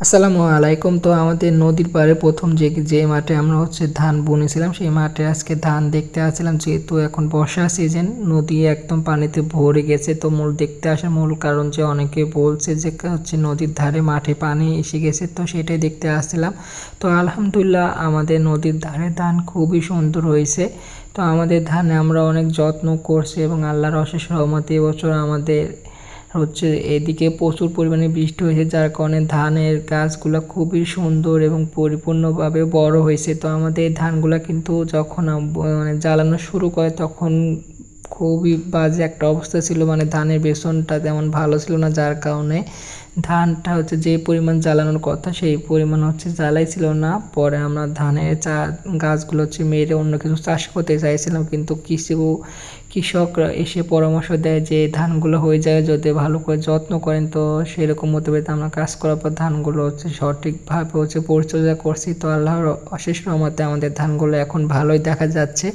আসসালামু আলাইকুম। তো আমাদের নদীর পাড়ে প্রথম যে যে মাঠে আমরা হচ্ছে ধান বুনেছিলাম, সেই মাঠে আজকে ধান দেখতে আসছিলাম, যেহেতু এখন বর্ষা সিজন নদী একদম পানিতে ভরে গেছে। তো মূল দেখতে আসার মূল কারণ যে, অনেকে বলছে যে, হচ্ছে নদীর ধারে মাঠে পানি এসে গেছে, তো সেটাই দেখতে আসছিলাম। তো আলহামদুলিল্লাহ আমাদের নদীর ধারে ধান খুবই সুন্দর হয়েছে। তো আমাদের ধানে আমরা অনেক যত্ন করছি এবং আল্লাহর অশেষ রহমতে এবছর আমাদের হচ্ছে এদিকে প্রচুর পরিমাণে বৃষ্টি হয়েছে, যার কারণে ধানের গাছগুলো খুবই সুন্দর এবং পরিপূর্ণভাবে বড় হয়েছে। তো আমাদের ধানগুলো কিন্তু যখন মানে জ্বালানো শুরু করে তখন খুবই বাজে একটা অবস্থা ছিল মানে ধানের বেসনটা তেমন ভালো ছিল না, যার কারণে ধানটা হচ্ছে যে পরিমাণ জ্বালানোর কথা সেই পরিমাণ হচ্ছে জ্বালাই ছিল না। পরে আমরা ধানের চা, গাছগুলো হচ্ছে মেরে অন্য কিছু চাষ করতে চাইছিলাম, কিন্তু কিছু কৃষকরা এসে পরামর্শ দেয় যে ধানগুলো হয়ে যায়, যদি ভালো করে যত্ন করেন তো সেরকম মোতাবেক আমরা কাজ করার পর ধানগুলো হচ্ছে সঠিকভাবে হচ্ছে পরিচর্যা করছি। তো আল্লাহর অশেষ রহমতে আমাদের ধানগুলো এখন ভালোই দেখা যাচ্ছে।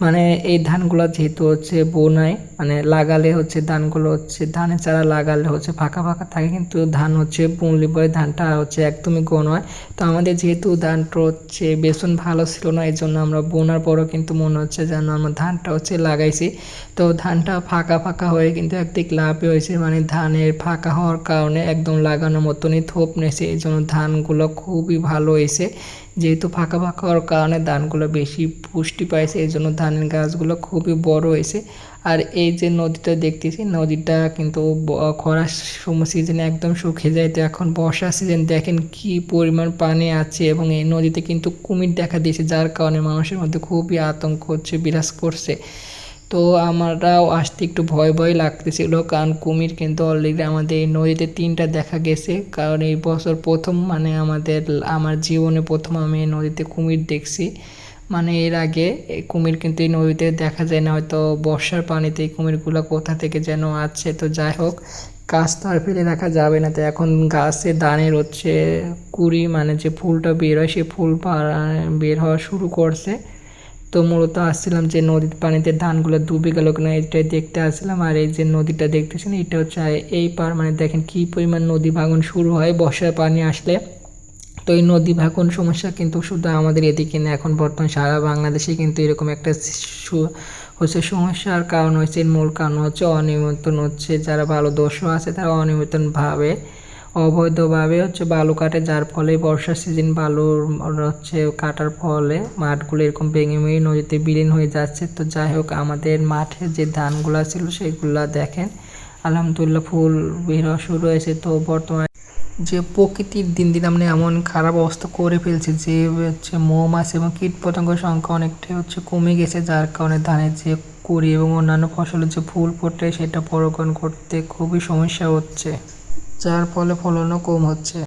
মানে এই ধানগুলো যেহেতু হচ্ছে বোনায় মানে লাগালে হচ্ছে ধানগুলো হচ্ছে, ধানের চারা লাগালে হচ্ছে ফাঁকা ফাঁকা থাকে, কিন্তু ধান হচ্ছে বুনলি পরে ধানটা হচ্ছে একদমই গণ হয়। তো আমাদের যেহেতু ধানটা হচ্ছে বেসন ভালো ছিল না এই জন্য আমরা বোনার পরও কিন্তু মনে হচ্ছে যেন আমরা ধানটা হচ্ছে লাগাইছি। তো ধানটা ফাঁকা ফাঁকা হয়ে কিন্তু একদিক লাভই হয়েছে মানে ধানের ফাঁকা হওয়ার কারণে একদম লাগানোর মতনই থোপ নেছে এই জন্য ধানগুলো খুবই ভালো হয়েছে। যেহেতু ফাঁকা ফাঁকা হওয়ার কারণে ধানগুলো বেশি পুষ্টি পাইছে, এই জন্য ধানের গাছগুলো খুবই বড় হয়েছে। আর এই যে নদীটা দেখতেছি, নদীটা কিন্তু খরার সময় সিজনে একদম শুকিয়ে যায়। তো এখন বর্ষা সিজন দেখেন কি পরিমাণ পানি আছে এবং এই নদীতে কিন্তু কুমির দেখা দিয়েছে, যার কারণে মানুষের মধ্যে খুবই আতঙ্ক হচ্ছে, বিরাজ করছে। তো আমরাও আসতে একটু ভয় ভয় লাগতেছিল, কারণ কুমির কিন্তু অলরেডি আমাদের এই নদীতে তিনটা দেখা গেছে। কারণ এই বছর প্রথম মানে আমাদের, আমার জীবনে প্রথম আমি এই নদীতে কুমির দেখছি। মানে এর আগে কুমির কিন্তু এই নদীতে দেখা যায় না, হয়তো বর্ষার পানিতে এই কুমিরগুলো কোথা থেকে যেন আছে তো যাই হোক, গাছ তো আর ফেলে রাখা যাবে না। তো এখন গাছে দানের হচ্ছে, কুড়ি মানে যে ফুলটা বের হয় সেই ফুল বের হওয়া শুরু করছে। তো মূলত আসছিলাম যে নদীর পানিতে ধানগুলো ডুবে গেল কিনা এটাই দেখতে আসছিলাম। আর এই যে নদীটা দেখতেছেন, এটা হচ্ছে এই পার মানে দেখেন কি পরিমাণ নদী ভাঙন শুরু হয় বর্ষার পানি আসলে। তো এই নদী ভাঙন সমস্যা কিন্তু শুধু আমাদের এদিকে না, এখন বর্তমান সারা বাংলাদেশে কিন্তু এরকম একটা হচ্ছে সমস্যার কারণ হচ্ছে মূল কারণ হচ্ছে অনিয়মিতন হচ্ছে, যারা ভালো দোষও আছে তারা অনিয়মিতনভাবে অবৈধভাবে হচ্ছে বালু কাটে, যার ফলে বর্ষার সিজন বালুর হচ্ছে কাটার ফলে মাঠগুলো এরকম ভেঙে ভেঙে নদীতে বিলীন হয়ে যাচ্ছে। তো যাই হোক, আমাদের মাঠে যে ধানগুলো ছিল সেগুলো দেখেন। আলহামদুলিল্লাহ ফুল বের শুরু হয়েছে। তো বর্তমানে যে প্রকৃতির দিন দিন আমরা এমন খারাপ অবস্থা করে ফেলছে যে হচ্ছে মৌমাছি এবং কীট পতঙ্গের সংখ্যা অনেকটাই হচ্ছে কমে গেছে, যার কারণে ধানের যে কুড়ি এবং অন্যান্য ফসলের যে ফুল ফোটে সেটা পরোক্ষণ করতে খুবই সমস্যা হচ্ছে। যার ফলে ফলনও কম হচ্ছে।